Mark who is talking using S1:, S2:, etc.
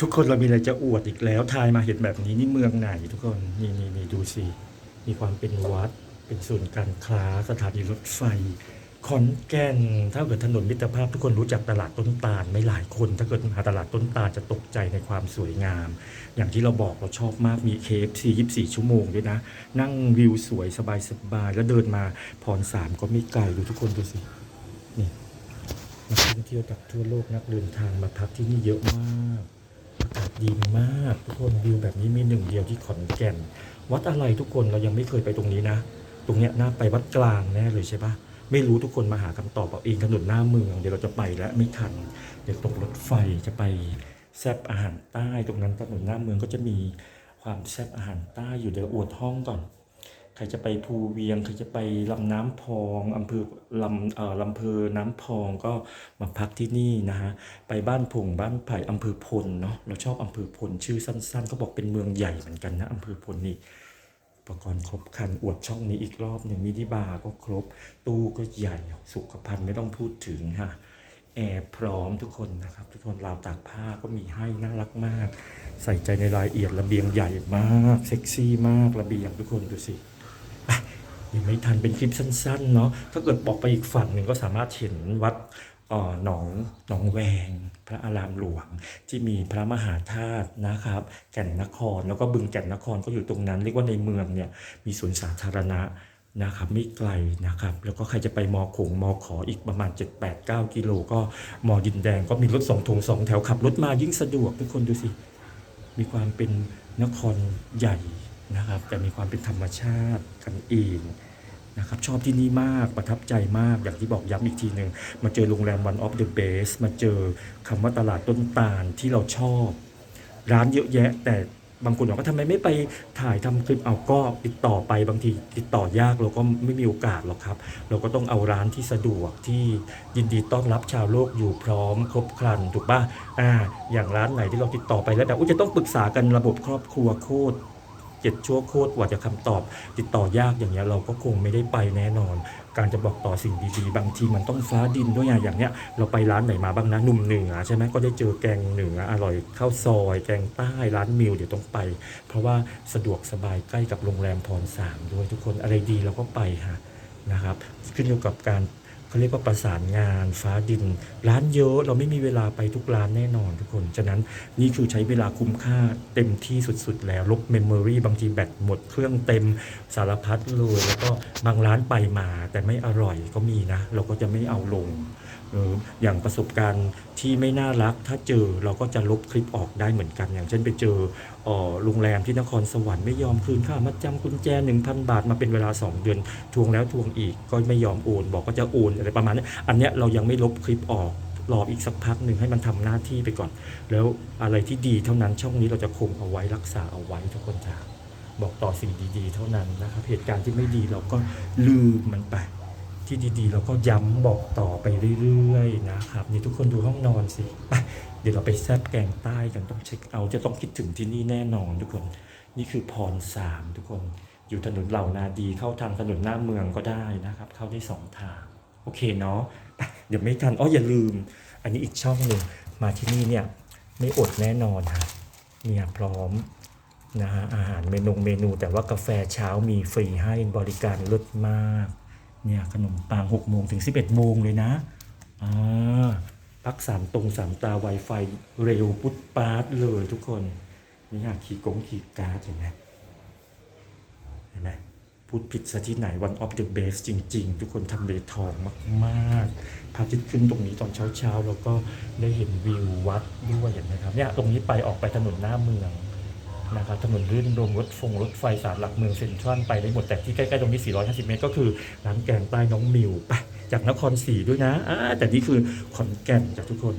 S1: ทุกคนเรามีอะไรจะอวดอีกแล้วทายมาเห็นแบบนี้นี่เมืองไหนทุกคนนี่นี่นี่ดูสิ มีความเป็นวัด เป็นศูนย์การค้าสถานีรถไฟขอนแก่นถ้าเกิดถนนมิตรภาพทุกคนรู้จักตลาดต้นตาลไม่หลายคน ถ้าเกิดมาตลาดต้นตาลจะตกใจในความสวยงาม อย่างที่เราบอกเราชอบมากมี KFC 24ชั่วโมงด้วยนะ นั่งวิวสวยสบายๆแล้วเดินมาพรสามก็ไม่ไกลดูทุกคนดูสินี่นักท่องเที่ยวจากทั่วโลกนักเดินทางมาพักที่นี่เยอะมาก อากาศดีมากทุกคนวิวแบบนี้มีหนึ่งเดียวที่ขอนแก่น วัดอะไรทุกคนเรายังไม่เคยไปตรงนี้นะ ตรงเนี้ยน่าไปวัดกลางแน่เลยใช่ปะไม่รู้ทุกคนมาหาคำตอบเอาเองถนนหน้าเมืองเดี๋ยวเราจะไปแล้วไม่ทัน เดี๋ยวตกรถไฟจะไปแซบอาหารใต้ตรงนั้นถนนหน้าเมืองก็จะมีความแซบอาหารใต้อยู่เดี๋ยวอวดห้องก่อน ใครจะไปภูเวียง ใครจะไปลำน้ำพองอำเภอลำเอ่อลำเพอน้ำพองก็มาพักที่นี่นะฮะไปบ้านผงบ้านไผ่อำเภอพลเนาะเราชอบอำเภอพลชื่อสั้นๆก็บอกเป็นเมืองใหญ่เหมือนกันนะอำเภอพลนี่อุปกรณ์ครบครันอวดช่องนี้อีกรอบหนึ่งมินิบาร์ก็ครบ ตู้ก็ใหญ่สุขภัณฑ์ไม่ต้องพูดถึงฮะแอร์พร้อมทุกคนนะครับ ทุกคนราวตากผ้าก็มีให้น่ารักมาก ใส่ใจในรายละเอียดระเบียงใหญ่มาก เซ็กซี่มากระเบียงทุกคนดูสิ ยังไม่ทันเป็นคลิปสั้นๆเนาะถ้าเกิดบอกไปอีกฝั่งหนึ่งก็สามารถเห็นวัดอ่อหนองหนองแวง พระอารามหลวง ที่มีพระมหาธาตุนะครับ แก่นนครแล้วก็บึงแก่นนครก็อยู่ตรงนั้น เรียกว่าในเมืองเนี่ยมีสวนสาธารณะนะครับไม่ไกลนะครับ แล้วก็ใครจะไปมอขงมอขออีกประมาณ 7-8-9 กิโลก็มอดินแดงก็มีรถสองทงสองแถวขับรถมายิ่งสะดวกทุกคนดูสิ มีความเป็นนครใหญ่ นะครับแต่มีความเป็นธรรมชาติกันเองนะครับชอบที่นี่มากประทับใจมากอย่างที่บอกย้ำอีกทีหนึ่งมาเจอโรงแรม One of the Best มาเจอคำว่าตลาดต้นตาลที่เราชอบ ร้านเยอะแยะ แต่บางคนบอกว่าทำไมไม่ไปถ่ายทำคลิปเอาก็ติดต่อไปบางทีติดต่อยากเราก็ไม่มีโอกาสหรอกครับ เราก็ต้องเอาร้านที่สะดวกที่ยินดีต้อนรับชาวโลกอยู่พร้อมครบครันถูกป่ะอ่าอย่างร้านไหนที่เราติดต่อไปแล้วแบบจะต้องปรึกษากันระบบครอบครัวโคตร เจ็ดชั่วโคตรกว่าจะคำตอบ ติดต่อยากอย่างเงี้ยเราก็คงไม่ได้ไปแน่นอน การจะบอกต่อสิ่งดีๆ บางทีมันต้องฟ้าดินด้วยอะอย่างเนี้ยเราไปร้านไหนมาบ้างนะหนุ่มเหนือใช่ไหมก็ได้เจอแกงเหนืออร่อยข้าวซอย แกงใต้ร้านมิวเดี๋ยวต้องไป เพราะว่าสะดวกสบายใกล้กับโรงแรมพรสามด้วยทุกคนอะไรดีเราก็ไปฮะนะครับขึ้นอยู่กับการ เขาเรียกว่าประสานงานฟ้าดิน ร้านเยอะเราไม่มีเวลาไปทุกร้านแน่นอนทุกคน ฉะนั้นนี่คือใช้เวลาคุ้มค่าเต็มที่สุดๆ แล้วลบเมมโมรีบางทีแบตหมดเครื่องเต็มสารพัดเลยแล้วก็บางร้านไปมาแต่ไม่อร่อยก็มีนะ เราก็จะไม่เอาลงอย่างประสบการณ์ที่ไม่น่ารักถ้าเจอเราก็จะลบคลิปออกได้เหมือนกัน อย่างเช่นไปเจอเอ่อโรงแรมที่นครสวรรค์ไม่ยอมคืนค่ามัดจำกุญแจ 1,000 บาทมาเป็นเวลา 2 เดือน ทวงแล้วทวงอีกก็ไม่ยอมโอน บอกก็จะโอนอะไรประมาณนี้อันเนี้ยเรายังไม่ลบคลิปออกรออีกสักพักหนึ่งให้มันทำหน้าที่ไปก่อน แล้วอะไรที่ดีเท่านั้นช่องนี้เราจะคงเอาไว้รักษาเอาไว้ทุกคนจ้าบอกต่อสิ่งดีๆ เท่านั้นนะครับเหตุการณ์ที่ไม่ดีเราก็ลืมมันไป ที่ดีๆ เราก็ย้ำบอกต่อไปเรื่อยๆนะครับนี่ทุกคนดูห้องนอนสิไปเดี๋ยวเราไปแซบแกงใต้กันต้องเช็คเอาจะต้องคิดถึงที่นี่แน่นอนทุกคน นี่คือพรสามทุกคน อยู่ถนนเหล่านาดีเข้าทางถนนหน้าเมืองก็ได้นะครับ เข้าได้สองทาง โอเคเนาะเดี๋ยวไม่ทันอ๋ออย่าลืม อันนี้อีกช่องหนึ่งมาที่นี่เนี่ยไม่อดแน่นอนฮะเนี่ยพร้อมนะฮะอาหารเมนูเมนู แต่ว่ากาแฟเช้ามีฟรีให้บริการลิศมากเนี่ยขนมปัง6โมงถึง 11โมงเลยนะอ่าพักสามตรงสามตา Wi-Fi เร็วปุ๊ดปาร์ดเลยทุกคนนี่ฮะขี่กงขี่การ์ดเห็นไหมเห็นไหม พูดผิดซะที่ไหน one of the best จริง ๆ ทุกคนทำเลทองมากๆพระอาทิตย์ขึ้นตรงนี้ตอนเช้าๆ แล้วก็ได้เห็นวิววัดด้วยเห็นไหมครับเนี่ยตรงนี้ไปออกไปถนนหน้าเมืองนะครับถนนลื่นลมรถฟงรถไฟสามหลักเมืองเซ็นทรัลไปได้หมดแต่ที่ใกล้ ๆ ตรงนี้ 450 เมตร ก็คือร้านแกงใต้น้องมิวไปจากนครศรีด้วยนะ แต่นี่คือขอนแก่นจากทุกคน